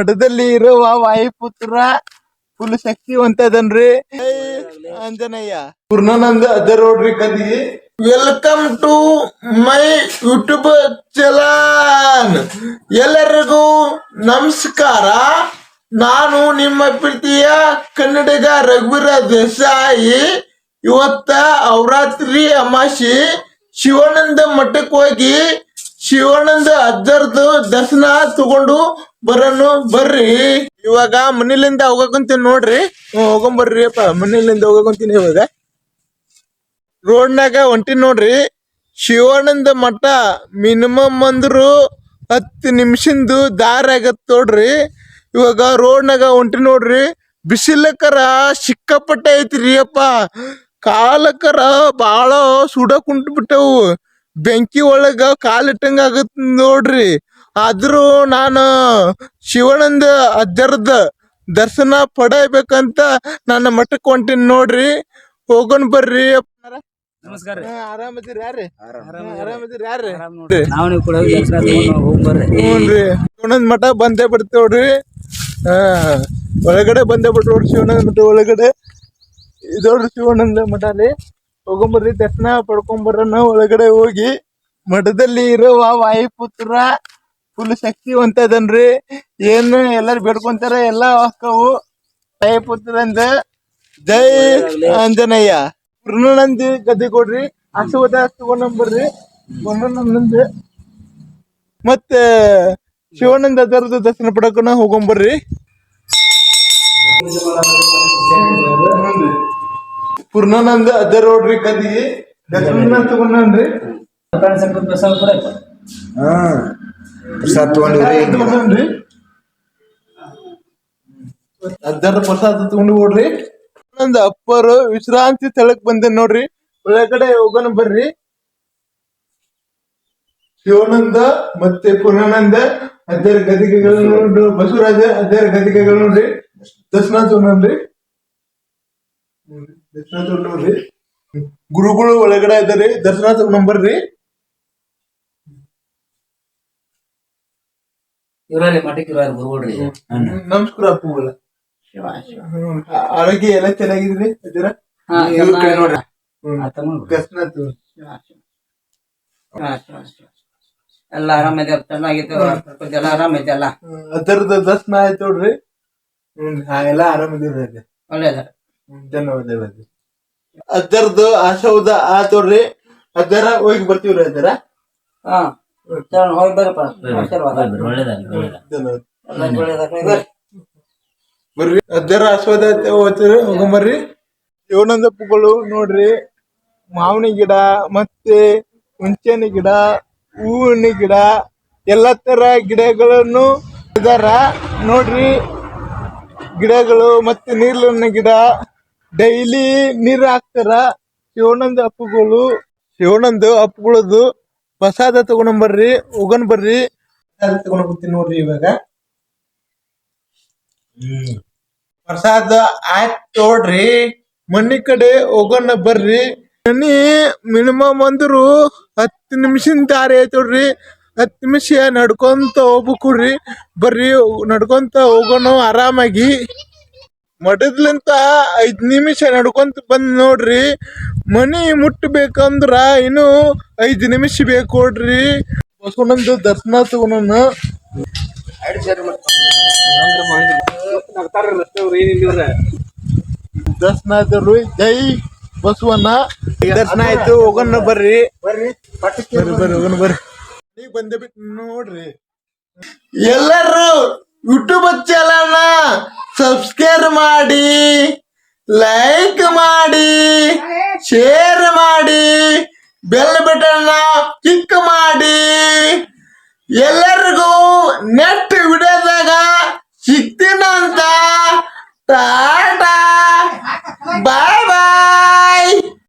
ಮಠದಲ್ಲಿ ಇರುವ ವಾಯುಪುತ್ರ ಫುಲ್ ಶಕ್ತಿವಂತದನ್ರಿ. ಅದನ್ರಿ ಅಂಜನಯ್ಯ ಪೂರ್ಣಾನಂದ ಅದ ನೋಡ್ರಿ ಕದಿ ವೆಲ್ಕಮ್ ಟು ಮೈ ಯೂಟ್ಯೂಬ್ ಚಲಾನ್ ಎಲ್ಲರಿಗೂ ನಮಸ್ಕಾರ. ನಾನು ನಿಮ್ಮ ಪ್ರೀತಿಯ ಕನ್ನಡಿಗ ರಘುವೀರ ದೇಸಾಯಿ. ಇವತ್ತ ಅವರಾತ್ರಿ ಅಮಾಸಿ ಶಿವಾನಂದ ಮಠಕ್ಕೆ ಹೋಗಿ ಶಿವಾನಂದ ಅಜ್ಜರ್ದು ದರ್ಶನ ತಗೊಂಡು ಬರೋನು ಬರ್ರಿ. ಇವಾಗ ಮನೇಲಿಂದ ಹೋಗಕಂತೀನಿ ನೋಡ್ರಿ. ಹೋಗೊಂಬರ್ರಿ ಅಪ್ಪ. ಮನೇಲಿಂದ ಹೋಗಕಂತೀನಿ ಇವಾಗ. ರೋಡ್ನಾಗ ಒಂಟಿ ನೋಡ್ರಿ. ಶಿವಾನಂದ ಮಠ ಮಿನಿಮಮ್ ಅಂದ್ರು ಹತ್ತು ನಿಮಿಷದ್ದು ದಾರಿ ಆಗತ್ತೆ ನೋಡ್ರಿ. ಇವಾಗ ರೋಡ್ನಾಗ ಹೊಂಟಿ ನೋಡ್ರಿ. ಬಿಸಿಲಕ್ಕರ ಸಿಕ್ಕಾಪಟ್ಟೆ ಐತ್ರಿ ಅಪ್ಪ. ಕಾಲಕ್ಕರ ಬಾಳ ಸುಡ ಕುಂಟ್ ಬಿಟ್ಟವು ಬೆಂಕಿ ಒಳಗ ಕಾಲಿಟ್ಟಂಗ ಆಗತ್ ನೋಡ್ರಿ. ಆದ್ರೂ ನಾನು ಶಿವನಂದ ಅಜ್ಜರದ ದರ್ಶನ ಪಡೆಯಬೇಕಂತ ನನ್ನ ಮಠಕ್ಕೆ ಹೊಂಟೀನಿ ನೋಡ್ರಿ. ಹೋಗೋಣ ಬರ್ರಿ ನಮಸ್ಕಾರ ಆರಾಮದಿರಿ ಯಾರ್ರಿ? ಆರಾಮದಿರಿ. ಯಾರ್ರಿ? ನಾವು ನೀವು ಕೂಡ ಶಿವನಂದ ಮಠ ಬಂದೇ ಬಿಡ್ತೇವ್ರಿ ಹಾ ಒಳಗಡೆ ಬಂದೇ ಬಿಟ್ಟು ಶಿವನಂದ ಮಠ ಒಳಗಡೆ. ಇದೋಡ್ರಿ ಶಿವನಂದ ಮಠ ರೀ ಹೋಗೊಂಬರ್ರಿ, ದರ್ಶನ ಪಡ್ಕೊಂಬರ್ರನ ಒಳಗಡೆ ಹೋಗಿ. ಮಠದಲ್ಲಿ ಇರುವ ವಾಯುಪುತ್ರ ಫುಲ್ ಶಕ್ತಿವಂತದನ್ರಿ. ಏನು ಎಲ್ಲಾರು ಬೇಡ್ಕೊಂತಾರ, ಎಲ್ಲ ಹಾಕವು ವಾಯುಪುತ್ರ ಅಂದ ಜೈ ಆಂಜನೇಯ. ಪೂರ್ಣಾನಂದಿ ಗದ್ದೆ ಕೊಡ್ರಿ, ಆಶೀರ್ವಾದ ತಗೊಂಡ್ಬರ್ರಿ ಪೂರ್ಣಾನಂದ ಮತ್ತೆ ಶಿವಾನಂದ ಅದರದ್ದು ದರ್ಶನ ಪಡಕನ ಹೋಗೊಂಬರ್ರಿ. ಪೂರ್ಣಾನಂದ ಅದ ನೋಡ್ರಿ ಕದಿ. ದರ್ಶನ ತಗೊಂಡ್ರಿ ಹಾ ಪ್ರಸಾದ ತಗೊಂಡ್ರಿ ಅದರ ಪ್ರಸಾದ ತಗೊಂಡು ಹೋಡ್ರಿ ನಂದ ಅಪ್ಪರು ವಿಶ್ರಾಂತಿ ಸ್ಥಳಕ್ ಬಂದೆ ನೋಡ್ರಿ. ಒಳಗಡೆ ಹೋಗೋಣ ಬರ್ರಿ. ಶಿವಾನಂದ ಮತ್ತೆ ಪೂರ್ಣಾನಂದ ಅದರ ಗದಿಗೆಗಳು ನೋಡ್ರಿ. ಬಸವರಾಜ ಅದರ ಗದಿಗೆಗಳು ನೋಡ್ರಿ. ದರ್ಶನ ತಗೊಂಡ್ರಿ ದರ್ಶನ ತಗೊಂಡ್ ನೋಡ್ರಿ ಗುರುಗಳು ಒಳಗಡೆ ಇದಾರೆ ದರ್ಶನ ತಗೊಂಡ್ ಬರ್ರಿ ಇವ್ರಲ್ಲಿ ಮಠಕ್ಕೆ ಇವ್ರ ಗುರುಗಳ್ರಿ. ನಮಸ್ಕಾರ ಅಪ್ಪುಗಳ ಆರೋಗ್ಯ ಎಲ್ಲ ಚೆನ್ನಾಗಿದ್ರಿ? ಅದರ ಹಾ, ಇವ್ರ ಕಡೆ ನೋಡ್ರಿ. ಆ, ತಗೊಂಡ್ ಬಿಡ್ರಿ. ದರ್ಶನ ತಗೊಂಡ್ ಶಿವ, ಶಿವ. ಶಿವ, ಶಿವ, ಶಿವ. ಎಲ್ಲ ಆರಾಮಿದೆ ಚೆನ್ನಾಗಿತ್ತು ಎಲ್ಲ ಆರಾಮಿದೆಲ್ಲ ಅದರದ ದರ್ಶನ ಆಯ್ತು ನೋಡ್ರಿ. ಹ್ಮ್. ಹಾ, ಎಲ್ಲ ಆರಾಮದಿರಿ ಅದೇ ಒಳ್ಳೇದ ಹ್ಮ್, ಧನ್ಯವಾದಗಳು ಅದರದ್ದು ಆ ಆತೋಡ್ರಿ ಅದರ ಹೋಗಿ ಬರ್ತೀವ್ರಿ ಅದರ ಹಾ ಚಲೋ ಹೋಗಿ ಬರ್ರಪ್ಪ ಆಶೀರ್ವಾದ. ಧನ್ಯವಾದ ಎಲ್ಲ ಒಳ್ಳೇದಾಗ್ಲಿ. ಬರ್ರಿ. ಅದರ ಆಸ್ವಾದ ಹೋಗ್ತೀರಿ ಹೋಗಂಬರ್ರಿ ಶಿವನಂದಪ್ಪಗಳು ನೋಡ್ರಿ ಮಾವಿನ ಗಿಡ ಮತ್ತೆ ಹುಂಚೆನ ಗಿಡ ಹೂವಿನ ಗಿಡ ಎಲ್ಲ ತರ ಗಿಡಗಳನ್ನು ಇದಾರ. ನೋಡ್ರಿ ಗಿಡಗಳು ಮತ್ತೆ ನೀರಿನ ಗಿಡ. ಡೈಲಿ ನೀರ್ ಹಾಕ್ತಾರ. ಶಿವಾನಂದ ಅಪ್ಪುಗಳು ಶಿವಾನಂದ ಅಪ್ಪುಗಳದು ಪ್ರಸಾದ ತಗೊಂಡ್ಬರ್ರಿ ಹೋಗನ್ ಬರ್ರಿ. ಪ್ರಸಾದ ತಗೊಂಡ್ ಬರ್ತೀನಿ ನೋಡ್ರಿ ಇವಾಗ. ಪ್ರಸಾದ ಆಯ್ತ್ ನೋಡ್ರಿ ಮನಿ ಕಡೆ ಹೋಗೋಣ ಬರ್ರಿ. ಮನಿ ಮಿನಿಮಮ್ ಅಂದ್ರು ಹತ್ತು ನಿಮಿಷದ ದಾರಿ ಐತಿ ನೋಡ್ರಿ. ಹತ್ತು ನಿಮಿಷ ನಡ್ಕೊಂತ ಹೋಗ್ಬೇಕ್ರಿ ಬರ್ರಿ ನಡ್ಕೊಂತ ಹೋಗೋಣ ಆರಾಮಾಗಿ. ಮಠದ್ಲಿಂತ ಐದು ನಿಮಿಷ ನಡ್ಕೊಂತ ಬಂದ್ ನೋಡ್ರಿ. ಮನಿ ಮುಟ್ಟಬೇಕಂದ್ರ ಇನ್ನು ಐದು ನಿಮಿಷ ಬೇಕು ನೋಡ್ರಿ. ಬಸವಣ್ಣಂದು ದರ್ಶನ ತಗೊಂಡ ದರ್ಶನ ಆದ್ರು ಜೈ ಬಸವಣ್ಣ. ದರ್ಶನ ಆಯ್ತು ಹೋಗೋಣ ಬರ್ರಿ. ಬರ್ರಿ ಬರ್ರಿ ಹೋಗೋಣ ಬರ್ರಿ. ಬಂದೆ ಬಿಟ್ಟು ನೋಡ್ರಿ. ಎಲ್ಲರೂ ಯೂಟ್ಯೂಬ್ ಚಾನಲ್ನ ಸಬ್ಸ್ಕ್ರೈಬ್ ಮಾಡಿ, ಲೈಕ್ ಮಾಡಿ, ಶೇರ್ ಮಾಡಿ, ಬೆಲ್ ಬಟನ್ ಕ್ಲಿಕ್ ಮಾಡಿ. ಎಲ್ಲರಿಗೂ ನೆಟ್ ವಿಡಿಯೋದಾಗ ಸಿಗ್ತೀನಂತ